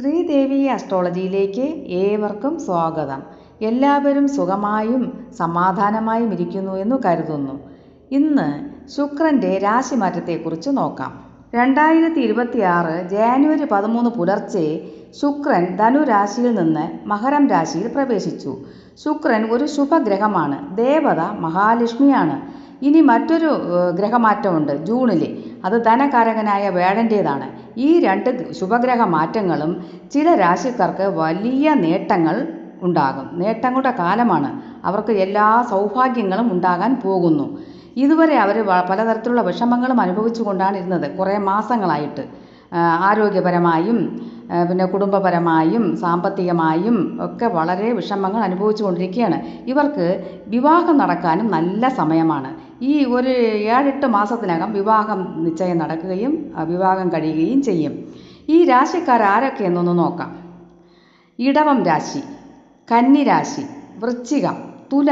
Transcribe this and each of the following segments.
ശ്രീദേവി അസ്ട്രോളജിയിലേക്ക് ഏവർക്കും സ്വാഗതം. എല്ലാവരും സുഖമായും സമാധാനമായും ഇരിക്കുന്നു എന്ന് കരുതുന്നു. ഇന്ന് ശുക്രന്റെ രാശിമാറ്റത്തെക്കുറിച്ച് നോക്കാം. രണ്ടായിരത്തി ഇരുപത്തി ആറ് ജാനുവരി പതിമൂന്ന് പുലർച്ചെ ശുക്രൻ ധനുരാശിയിൽ നിന്ന് മകരം രാശിയിൽ പ്രവേശിച്ചു. ശുക്രൻ ഒരു ശുഭഗ്രഹമാണ്. ദേവത മഹാലക്ഷ്മിയാണ്. ഇനി മറ്റൊരു ഗ്രഹമാറ്റമുണ്ട് ജൂണിൽ അത് ധനകാരകനായ വേടന്റേതാണ് ഈ രണ്ട് ശുഭഗ്രഹ മാറ്റങ്ങളും ചില രാശിക്കാർക്ക് വലിയ നേട്ടങ്ങൾ ഉണ്ടാകും. നേട്ടങ്ങളുടെ കാലമാണ്. അവർക്ക് എല്ലാ സൗഭാഗ്യങ്ങളും ഉണ്ടാകാൻ പോകുന്നു. ഇതുവരെ അവർ പലതരത്തിലുള്ള വിഷമങ്ങളും അനുഭവിച്ചു കൊണ്ടാണ് ഇരുന്നത്. കുറേ മാസങ്ങളായിട്ട്. ആരോഗ്യപരമായും പിന്നെ കുടുംബപരമായും സാമ്പത്തികമായും ഒക്കെ വളരെ വിഷമങ്ങൾ അനുഭവിച്ചു കൊണ്ടിരിക്കുകയാണ്. ഇവർക്ക് വിവാഹം നടക്കാനും നല്ല സമയമാണ്. ഈ ഒരു ഏഴെട്ട് മാസത്തിനകം വിവാഹം നിശ്ചയം നടക്കുകയും വിവാഹം കഴിയുകയും ചെയ്യും. ഈ രാശിക്കാർ ആരൊക്കെയെന്നൊന്ന് നോക്കാം. ഇടവം രാശി കന്നി രാശി വൃശ്ചികം തുല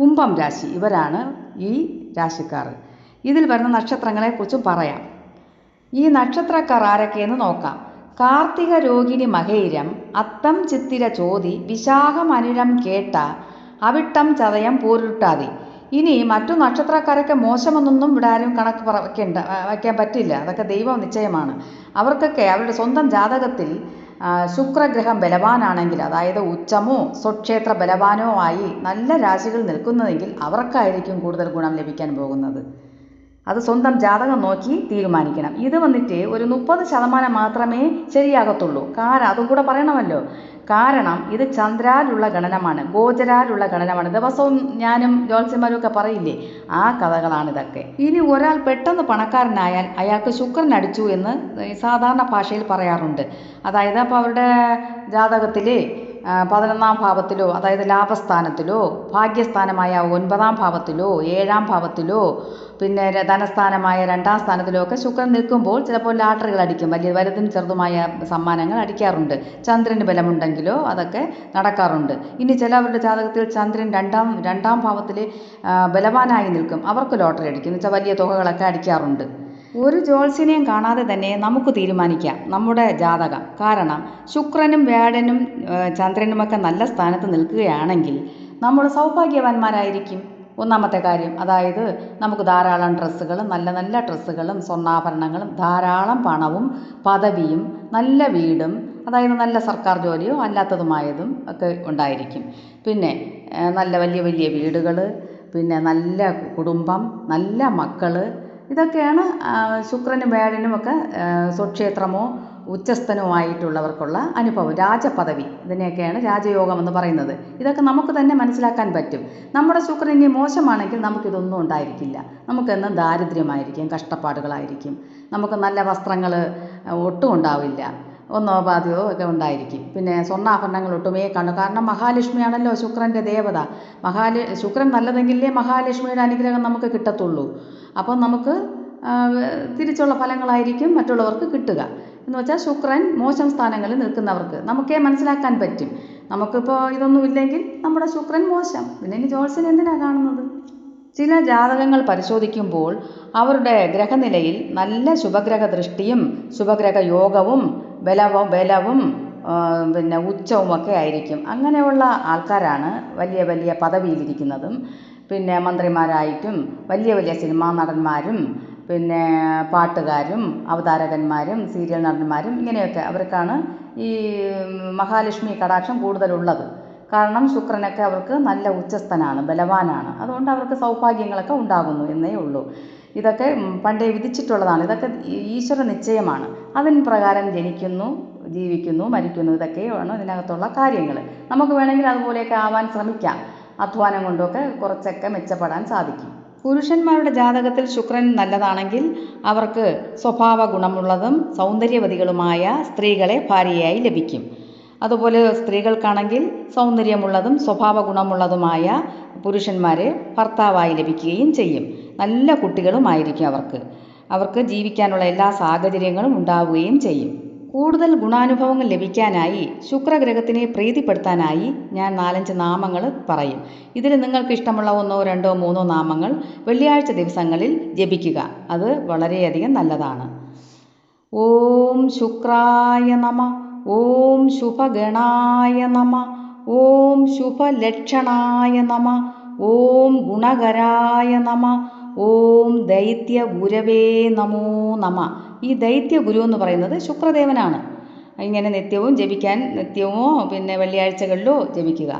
കുംഭം രാശി ഇവരാണ് ഈ രാശിക്കാർ. ഇതിൽ വരുന്ന നക്ഷത്രങ്ങളെക്കുറിച്ചും പറയാം. ഈ നക്ഷത്രക്കാർ ആരൊക്കെയെന്ന് നോക്കാം. കാർത്തിക രോഹിണി മഹേരം അത്തം ചിത്തിര ചോതി വിശാഖം അനിഴം കേട്ട അവിട്ടം ചതയം പൂരുട്ടാതി ഇനി മറ്റു നക്ഷത്രക്കാരൊക്കെ മോശമെന്നൊന്നും ഇവിടെ ആരും കണക്ക് പറ വയ്ക്കേണ്ട വയ്ക്കാൻ പറ്റില്ല. അതൊക്കെ ദൈവം നിശ്ചയമാണ്. അവർക്കൊക്കെ അവരുടെ സ്വന്തം ജാതകത്തിൽ ശുക്രഗ്രഹം ബലവാനാണെങ്കിൽ അതായത് ഉച്ചമോ സ്വക്ഷേത്ര ബലവാനോ ആയി നല്ല രാശികൾ നിൽക്കുന്നതെങ്കിൽ അവർക്കായിരിക്കും കൂടുതൽ ഗുണം ലഭിക്കാൻ പോകുന്നത്. അത് സ്വന്തം ജാതകം നോക്കി തീരുമാനിക്കണം. ഇത് വന്നിട്ട് ഒരു മുപ്പത് ശതമാനം മാത്രമേ ശരിയാകത്തുള്ളൂ. കാരണം അതും കൂടെ പറയണമല്ലോ. കാരണം ഇത് ചന്ദ്രാലുള്ള ഗണനമാണ് ഗോചരാലുള്ള ഗണനമാണ്. ദിവസവും ഞാനും ജ്യോത്സ്യന്മാരും ഒക്കെ പറയില്ലേ ആ കഥകളാണ് ഇതൊക്കെ ഇനി ഒരാൾ പെട്ടെന്ന് പണക്കാരനായാൽ അയാൾക്ക് ശുക്രൻ അടിച്ചു എന്ന് സാധാരണ ഭാഷയിൽ പറയാറുണ്ട്. അതായത് അപ്പോൾ അവരുടെ ജാതകത്തിൽ പതിനൊന്നാം ഭാവത്തിലോ അതായത് ലാഭസ്ഥാനത്തിലോ ഭാഗ്യസ്ഥാനമായ ഒൻപതാം ഭാവത്തിലോ ഏഴാം ഭാവത്തിലോ പിന്നെ ധനസ്ഥാനമായ രണ്ടാം സ്ഥാനത്തിലോ ഒക്കെ ശുക്രൻ നിൽക്കുമ്പോൾ ചിലപ്പോൾ ലാട്ടറികൾ അടിക്കും. വലിയ വലുതും ചെറുതുമായ സമ്മാനങ്ങൾ അടിക്കാറുണ്ട്. ചന്ദ്രന് ബലമുണ്ടെങ്കിലോ അതൊക്കെ നടക്കാറുണ്ട്. ഇനി ചിലവരുടെ ജാതകത്തിൽ ചന്ദ്രൻ രണ്ടാം രണ്ടാം ഭാവത്തിൽ ബലവാനായി നിൽക്കും. അവർക്ക് ലോട്ടറി അടിക്കും. എന്ന് വെച്ചാൽ വലിയ തുകകളൊക്കെ അടിക്കാറുണ്ട്. ഒരു ജ്യോത്സ്യനെയും കാണാതെ തന്നെ നമുക്ക് തീരുമാനിക്കാം. നമ്മുടെ ജാതകം. കാരണം ശുക്രനും വ്യാഴനും ചന്ദ്രനുമൊക്കെ നല്ല സ്ഥാനത്ത് നിൽക്കുകയാണെങ്കിൽ നമ്മൾ സൗഭാഗ്യവാന്മാരായിരിക്കും. ഒന്നാമത്തെ കാര്യം അതായത് നമുക്ക് ധാരാളം ഡ്രസ്സുകളും നല്ല നല്ല ഡ്രസ്സുകളും സ്വർണാഭരണങ്ങളും ധാരാളം പണവും പദവിയും നല്ല വീടും അതായത് നല്ല സർക്കാർ ജോലിയോ അല്ലാത്തതുമായതും ഒക്കെ ഉണ്ടായിരിക്കും. പിന്നെ നല്ല വലിയ വലിയ വീടുകൾ പിന്നെ നല്ല കുടുംബം നല്ല മക്കൾ ഇതൊക്കെയാണ് ശുക്രനും വ്യാഴനും ഒക്കെ ആ, സ്വക്ഷേത്രമോ ഉച്ചസ്ഥനോ ആയിട്ടുള്ളവർക്കുള്ള അനുഭവം. രാജപദവി ഇതിനെയൊക്കെയാണ് രാജയോഗം എന്ന് പറയുന്നത്. ഇതൊക്കെ നമുക്ക് തന്നെ മനസ്സിലാക്കാൻ പറ്റും. നമ്മുടെ ശുക്രൻ ഇനി മോശമാണെങ്കിൽ നമുക്കിതൊന്നും ഉണ്ടായിരിക്കില്ല. നമുക്കെന്നും ദാരിദ്ര്യമായിരിക്കും കഷ്ടപ്പാടുകളായിരിക്കും. നമുക്ക് നല്ല വസ്ത്രങ്ങൾ ഒട്ടും ഉണ്ടാവില്ല. ഒന്നോ പാതിയോ ഒക്കെ ഉണ്ടായിരിക്കും. പിന്നെ സ്വർണാഭരണങ്ങൾ ഒട്ടുമേ കാണും കാരണം മഹാലക്ഷ്മിയാണല്ലോ ശുക്രന്റെ ദേവത. മഹാല ശുക്രൻ നല്ലതെങ്കിലേ മഹാലക്ഷ്മിയുടെ അനുഗ്രഹം നമുക്ക് കിട്ടത്തുള്ളൂ. അപ്പം നമുക്ക് തിരിച്ചുള്ള ഫലങ്ങളായിരിക്കും മറ്റുള്ളവർക്ക് കിട്ടുക. എന്ന് വെച്ചാൽ ശുക്രൻ മോശം സ്ഥാനങ്ങളിൽ നിൽക്കുന്നവർക്ക് നമുക്കേ മനസ്സിലാക്കാൻ പറ്റും. നമുക്കിപ്പോൾ ഇതൊന്നും ഇല്ലെങ്കിൽ നമ്മുടെ ശുക്രൻ മോശം. പിന്നെ ഇനി ജോത്സ്യൻ എന്തിനാണ് കാണുന്നത്? ചില ജാതകങ്ങൾ പരിശോധിക്കുമ്പോൾ അവരുടെ ഗ്രഹനിലയിൽ നല്ല ശുഭഗ്രഹ ദൃഷ്ടിയും ശുഭഗ്രഹ യോഗവും ബലവും ബലവും പിന്നെ ഉച്ചവും ഒക്കെ ആയിരിക്കും. അങ്ങനെയുള്ള ആൾക്കാരാണ് വലിയ വലിയ പദവിയിലിരിക്കുന്നതും. പിന്നെ മന്ത്രിമാരായിട്ടും വലിയ വലിയ സിനിമാ നടന്മാരും പിന്നെ പാട്ടുകാരും അവതാരകന്മാരും സീരിയൽ നടന്മാരും ഇങ്ങനെയൊക്കെ അവർക്കാണ് ഈ മഹാലക്ഷ്മി കടാക്ഷം കൂടുതലുള്ളത്. കാരണം ശുക്രനൊക്കെ അവർക്ക് നല്ല ഉച്ചസ്ഥനാണ് ബലവാനാണ്. അതുകൊണ്ട് അവർക്ക് സൗഭാഗ്യങ്ങളൊക്കെ ഉണ്ടാകുന്നു എന്നേ ഉള്ളൂ. ഇതൊക്കെ പണ്ടേ വിധിച്ചിട്ടുള്ളതാണ്. ഇതൊക്കെ ഈശ്വര നിശ്ചയമാണ്. അതിന് പ്രകാരം ജനിക്കുന്നു ജീവിക്കുന്നു മരിക്കുന്നു. ഇതൊക്കെയാണ് ഇതിനകത്തുള്ള കാര്യങ്ങൾ നമുക്ക് വേണമെങ്കിൽ അതുപോലെയൊക്കെ ആവാൻ ശ്രമിക്കാം. അധ്വാനം കൊണ്ടൊക്കെ കുറച്ചൊക്കെ മെച്ചപ്പെടാൻ സാധിക്കും. പുരുഷന്മാരുടെ ജാതകത്തിൽ ശുക്രൻ നല്ലതാണെങ്കിൽ അവർക്ക് സ്വഭാവ ഗുണമുള്ളതും സൗന്ദര്യവതികളുമായ സ്ത്രീകളെ ഭാര്യയായി ലഭിക്കും. അതുപോലെ സ്ത്രീകൾക്കാണെങ്കിൽ സൗന്ദര്യമുള്ളതും സ്വഭാവ ഗുണമുള്ളതുമായ പുരുഷന്മാരെ ഭർത്താവായി ലഭിക്കുകയും ചെയ്യും. നല്ല കുട്ടികളുമായിരിക്കും അവർക്ക്. അവർക്ക് ജീവിക്കാനുള്ള എല്ലാ സാഹചര്യങ്ങളും ഉണ്ടാവുകയും ചെയ്യും. കൂടുതൽ ഗുണാനുഭവങ്ങൾ ലഭിക്കാനായി ശുക്രഗ്രഹത്തിനെ പ്രീതിപ്പെടുത്താനായി ഞാൻ നാലഞ്ച് നാമങ്ങൾ പറയും. ഇതിൽ നിങ്ങൾക്ക് ഇഷ്ടമുള്ള ഒന്നോ രണ്ടോ മൂന്നോ നാമങ്ങൾ വെള്ളിയാഴ്ച ദിവസങ്ങളിൽ ജപിക്കുക. അത് വളരെയധികം നല്ലതാണ്. ഓം ശുക്രായ നമ. ഓം ശുഭഗണായ നമ ഓം ശുഭലക്ഷണായ നമ ഓം ഗുണകരായ നമ ഓം ദൈത്യ ഗുരവേ നമോ നമ. ഈ ദൈത്യ ഗുരു എന്ന് പറയുന്നത് ശുക്രദേവനാണ്. ഇങ്ങനെ നിത്യവും ജപിക്കാൻ നിത്യവുമോ പിന്നെ വെള്ളിയാഴ്ചകളിലോ ജപിക്കുക.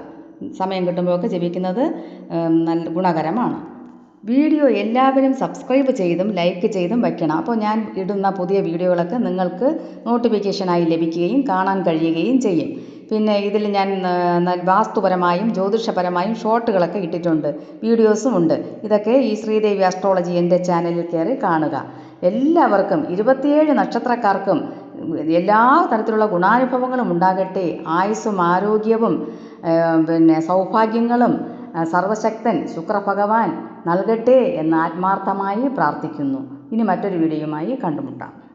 സമയം കിട്ടുമ്പോഴൊക്കെ ജപിക്കുന്നത് നല്ല ഗുണകരമാണ്. വീഡിയോ എല്ലാവരും സബ്സ്ക്രൈബ് ചെയ്തും ലൈക്ക് ചെയ്തും വയ്ക്കണം അപ്പോൾ ഞാൻ ഇടുന്ന പുതിയ വീഡിയോകളൊക്കെ നിങ്ങൾക്ക് നോട്ടിഫിക്കേഷനായി ലഭിക്കുകയും കാണാൻ കഴിയുകയും ചെയ്യും. പിന്നെ ഇതിൽ ഞാൻ വാസ്തുപരമായും ജ്യോതിഷപരമായും ഷോർട്ടുകളൊക്കെ ഇട്ടിട്ടുണ്ട്. വീഡിയോസും ഉണ്ട്. ഇതൊക്കെ ഈ ശ്രീദേവി ആസ്ട്രോളജി എന്റെ ചാനലിൽ കയറി കാണുക. എല്ലാവർക്കും ഇരുപത്തിയേഴ് നക്ഷത്രക്കാർക്കും എല്ലാ തരത്തിലുള്ള ഗുണാനുഭവങ്ങളും ഉണ്ടാകട്ടെ. ആയുസ്സും ആരോഗ്യവും പിന്നെ സൗഭാഗ്യങ്ങളും സർവശക്തൻ ശുക്രഭഗവാൻ നൽകട്ടെ എന്ന് ആത്മാർത്ഥമായി പ്രാർത്ഥിക്കുന്നു. ഇനി മറ്റൊരു വീഡിയോയുമായി കണ്ടുമുട്ടാം.